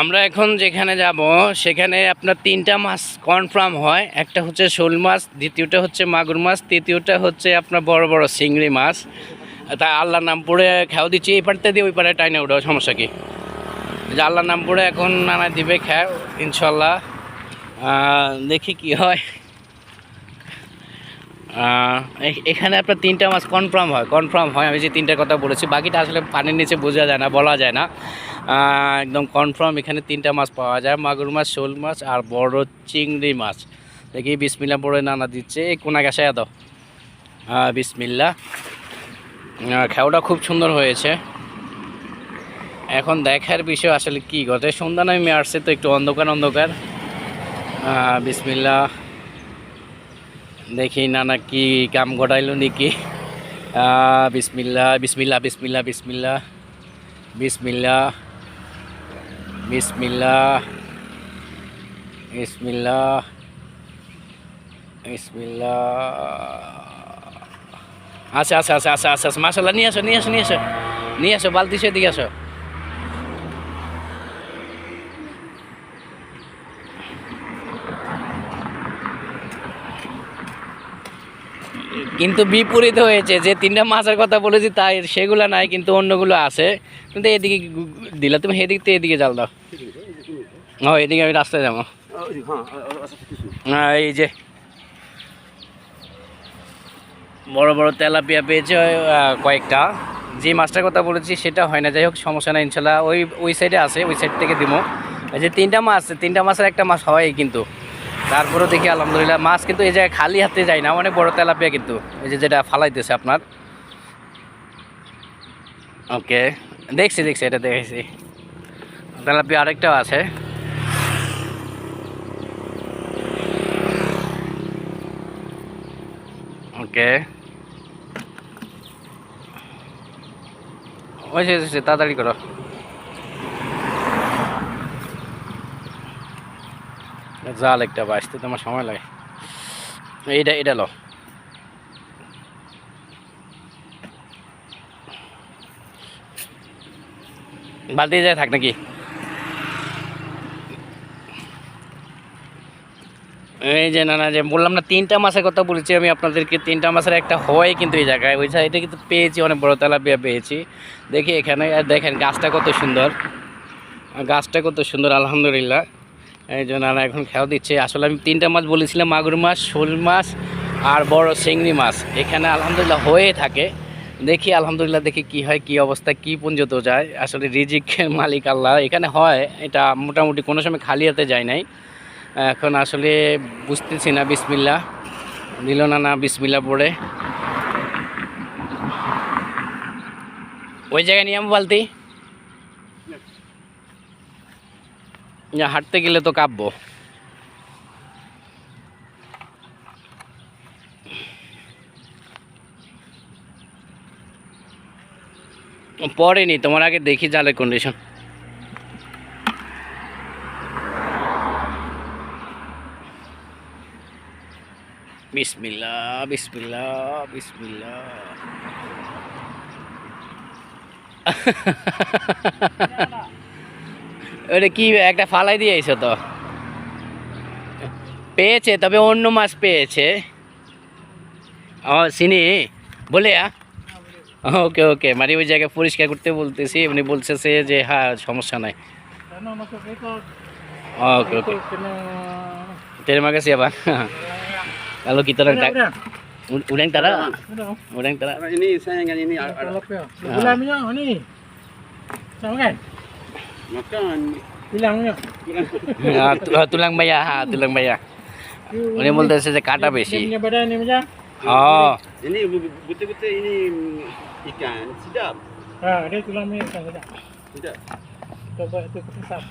আমরা এখন যেখানে যাব, সেখানে আপনার তিনটা মাছ কনফার্ম হয়। একটা হচ্ছে শোল মাছ, দ্বিতীয়টা হচ্ছে মাগুর মাছ, তৃতীয়টা হচ্ছে আপনার বড় বড় চিংড়ি মাছ। তা আল্লাহর নাম পড়ে খেয়াও দিচ্ছি, এই পাড়তে দিয়ে ওই পাড়ে টাইনে উঠো সমস্যা কি? যে আল্লাহর নাম পড়ে এখন নানা দিবে খেয়াও ইনশাল্লাহ। দেখি কি হয়। এখানে আপনার তিনটা মাছ কনফার্ম হয় কনফার্ম হয় আমি যে তিনটা কথা বলেছি। বাকিটা আসলে পানির নিচে বোঝা যায় না বলা যায় না। একদম কনফার্ম এখানে তিনটা মাছ পাওয়া যায় মাগুর মাছ শোল মাছ আর বড় চিংড়ি মাছ। দেখি বিসমিল্লা পড়ে নানা দিচ্ছে। কোনা দাও। আহ, বিসমিল্লা। খেয়াটা খুব সুন্দর হয়েছে। এখন দেখার বিষয় আসলে কি ঘটে? সন্ধ্যা নামে আসছে তো একটু অন্ধকার অন্ধকার। বিসমিল্লা। দেখি নানা কি কাম ঘটাইলো নাকি? বিসমিল্লা বিসমিল্লা বিসমিল্লা বিসমিল্লা বিসমিল্লা বিসমিল্লা বিসমিল্লা বিসমিল্লা আচ্ছা আচ্ছা আচ্ছা আচ্ছা আচ্ছা মাসাল্লাহ নিয়ে আসো নিয়ে আসো নিয়ে আসো নিয়ে আসো, বালতি সে দিকে আসো। কিন্তু বিপরীত হয়েছে যে তিনটা মাছের কথা বলেছি, তাই সেগুলো নাই, কিন্তু অন্যগুলো আছে। কিন্তু এদিকে দিলা তুমি এদিক থেকে এদিকে জাল দাও। ও এদিকে আমি রাস্তায় যাব। না এই যে। বড় বড় তেলাপিয়া পেয়েছে কয়েকটা। যে মাছটার কথা বলেছি, সেটা হয় না। যাই হোক, সমস্যা নাই, ইনশাল্লাহ। ওই ওই সাইডে আছে, ওই সাইড থেকে দিব যে তিনটা মাছ, তিনটা মাছের একটা মাছ হয় কিন্তু। তারপরেও দেখি আলহামদুলিল্লাহ মাছ কিন্তু এই জায়গায় খালি হাতে যায় না অনেক বড় তেলাপিয়া কিন্তু। এই যে যেটা ফালাইতেছে আপনার। ওকে দেখছি দেখছি এটা দেখেছি তেলাপিয়া আরেকটাও আছে। ওকে। ওই যে, তাড়াতাড়ি করো। জাল একটা বাঁচতে তোমার সময় লাগে। এইটা, এটা লো। বালতি যায় থাক নাকি? এই যে না না যে বললাম না, তিনটা মাছের কথা বলেছি আমি আপনাদেরকে। তিনটা মাছের একটা হয় কিন্তু এই জায়গায়। ওই সাইডে কিন্তু পেয়েছি, অনেক বড় তেলাপিয়া পেয়েছি। দেখি এখানে, আর দেখেন, গাছটা কত সুন্দর। গাছটা কত সুন্দর, আলহামদুলিল্লাহ। এই জন্য এখন খেয়াল দিচ্ছে। আসলে আমি তিনটা মাছ বলেছিলাম, মাগুর মাছ, শোল মাছ আর বড় চিংড়ি মাছ। এখানে আলহামদুলিল্লাহ হয়ে থাকে। দেখি আলহামদুলিল্লাহ দেখি কি হয়, কি অবস্থা, কি পর্যন্ত যায়। আসলে রিজিকের মালিক আল্লাহ। এখানে হয়, এটা মোটামুটি কোনো সময় খালি হাতে যায় নাই। এখন আসলে বুঝতেছি না বিসমিল্লা দিল না না বিসমিল্লা পড়ে। ওই জায়গায় নিয়ে আমি বালতি। হাঁটতে গেলে তো কাঁপবো। পড়েনি তোমার আগে দেখি জালের কন্ডিশন বিসমিল্লা বিসমিল্লা বিসমিল্লা ওটা কি একটা ফালাই দিয়ে তো? পেয়েছে তবে অন্য মাছ পেয়েছে। চিনি বলে ওকে ওকে। মানে ওই জায়গায় পরিষ্কার করতে বলতেছি উনি সে যে হ্যাঁ সমস্যা নাই। ওকে ওকে। তেরমা গেছি আবার। কালো কি তোরা উড়েন তারা? উড়েন তারা? Makan. Tulang ya. Ah, ah, tulang maya, ha, ah, tulang maya. Ini mulai saya kata besi. Ini badan ini macam. Oh. Ini betul-betul ini ikan sedap. Ah, ha, ada tulang maya sedap. Sedap. Coba itu sedap.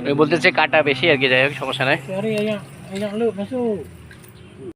Ini bulten sih kata besi ya kita ya, sama eh. sana. Hari ayam, ayam lu masuk.